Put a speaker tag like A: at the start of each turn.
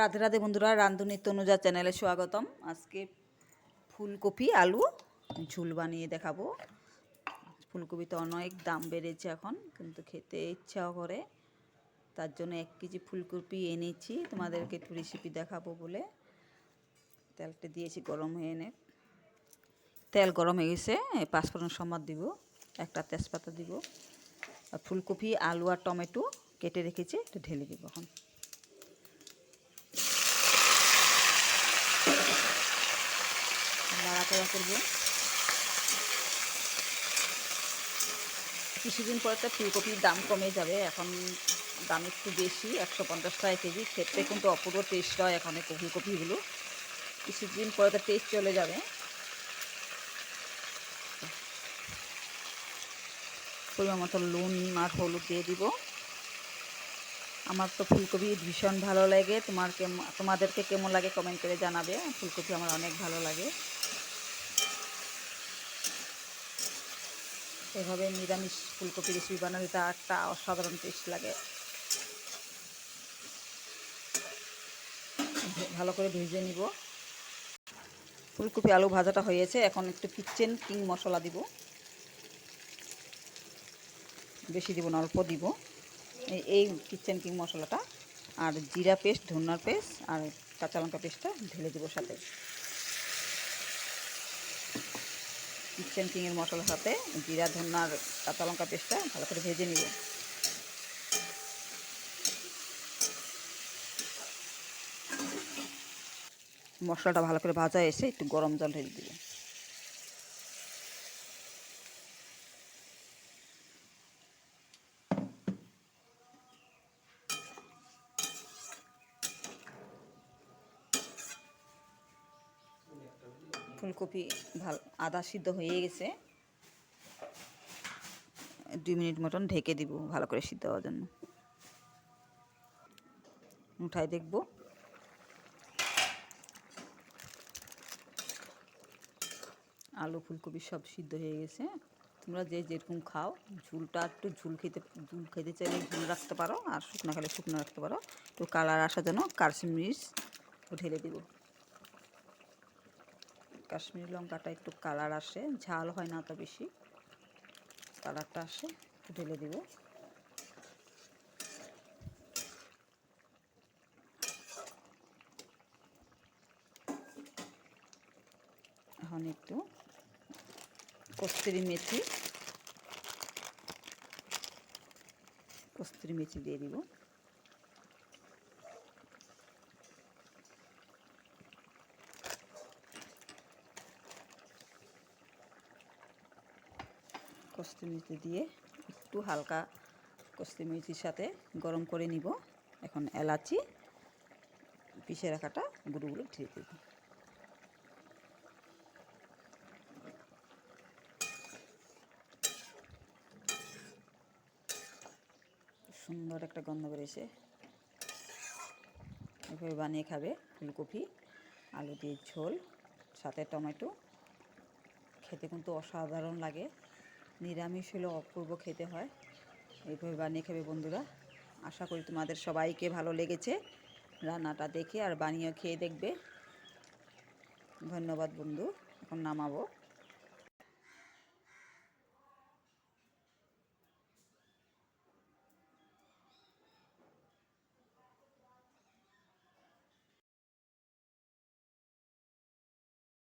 A: রাধে রাধে বন্ধুরা রান্ধুনি তনুজা চ্যানেলে স্বাগতম। আজকে ফুলকপি, আলু, ঝুল বানিয়ে দেখাবো। ফুলকপি তো অনেক দাম বেড়েছে এখন, কিন্তু খেতে ইচ্ছাও করে। তার জন্য এক কেজি ফুলকপি এনেছি, তোমাদেরকে একটু রেসিপি দেখাবো বলে। তেলটা দিয়েছি, গরম হয়ে এনে তেল গরম হয়ে গেছে পাঁচফোড়ন সম্বাদ দিব, একটা তেজপাতা দিব। আর ফুলকপি, আলু আর টমেটো কেটে রেখেছি, এটা ঢেলে দিব এখন। নাড়াচাড়া করব। কিছুদিন পরে তো ফুলকপির দাম কমে যাবে, এখন দাম একটু বেশি, একশো পঞ্চাশ টাকা কেজি। খেতে কিন্তু অপূর্ব টেস্ট হয় এখন ফুলকপিগুলো। কিছুদিন পরে তো টেস্ট চলে যাবে। পরিমাণ মতো নুন আর হলুদ দিয়ে দিব। আমার তো ফুলকপি ভীষণ ভালো লাগে। তোমার কেমন তোমাদেরকে কেমন লাগে কমেন্ট করে জানাবে। ফুলকপি আমার অনেক ভালো লাগে। এভাবে নিরামিষ ফুলকপি রেসিপি বানালে তা একটা অসাধারণ টেস্ট লাগে। ভালো করে ভেজে নিব। ফুলকপি আলু ভাজাটা হয়েছে, এখন একটু কিচেন কিং মশলা দিব। বেশি দিব না, অল্প দিব। এই কিচেন কিং মশলাটা। আর জিরা পেস্ট, ধন্যার পেস্ট আর কাঁচা লঙ্কা পেস্টটা ঢেলে দেবো সাথে। কিচেন কিংয়ের মশলার সাথে জিরা ধন্যার কাঁচা লঙ্কা পেস্টটা ভালো করে ভেজে নিব। মশলাটা ভালো করে ভাজা এসে একটু গরম জল ঢেলে দিব। ফুলকপি ভালো, আদা সিদ্ধ হয়ে গেছে। দুই মিনিট মতন ঢেকে দিব ভালো করে সিদ্ধ হওয়ার জন্য। উঠাই দেখব। আলু, ফুলকপি সব সিদ্ধ হয়ে গেছে। তোমরা যে যেরকম খাও, ঝুলটা একটু ঝুল খেতে ঝুল খেতে চাইলে ঝুল রাখতে পারো, আর শুকনো খেলে শুকনো রাখতে পারো। একটু কালার আসার জন্য কারসিমরিচ ঢেলে দেবো। কাশ্মীরি লঙ্কাটা একটু কালার আসে, ঝাল হয় না তো বেশি। কালারটা আসে ঢেলে দিব। এখন একটু কস্তুরি মেথি কস্তুরি মেথি দিয়ে দিব। কস্তুরি মেথি দিয়ে একটু হালকা কস্তুরি মেথির সাথে গরম করে নিব। এখন এলাচি পিষে রাখাটা গুঁড়োগুলো ঢেলে দেব। সুন্দর একটা গন্ধ বেরিয়েছে। এভাবে বানিয়ে খাবে ফুলকপি, আলু দিয়ে ঝোল, সাথে টমেটো। খেতে কিন্তু অসাধারণ লাগে। নিরামিষ হলেও অপূর্ব খেতে হয়। এইভাবে বানিয়ে খাবে বন্ধুরা। আশা করি তোমাদের সবাইকে ভালো লেগেছে। রান্নাটা দেখে আর বানিয়ে খেয়ে দেখবে। ধন্যবাদ বন্ধু, এখন নামাবো।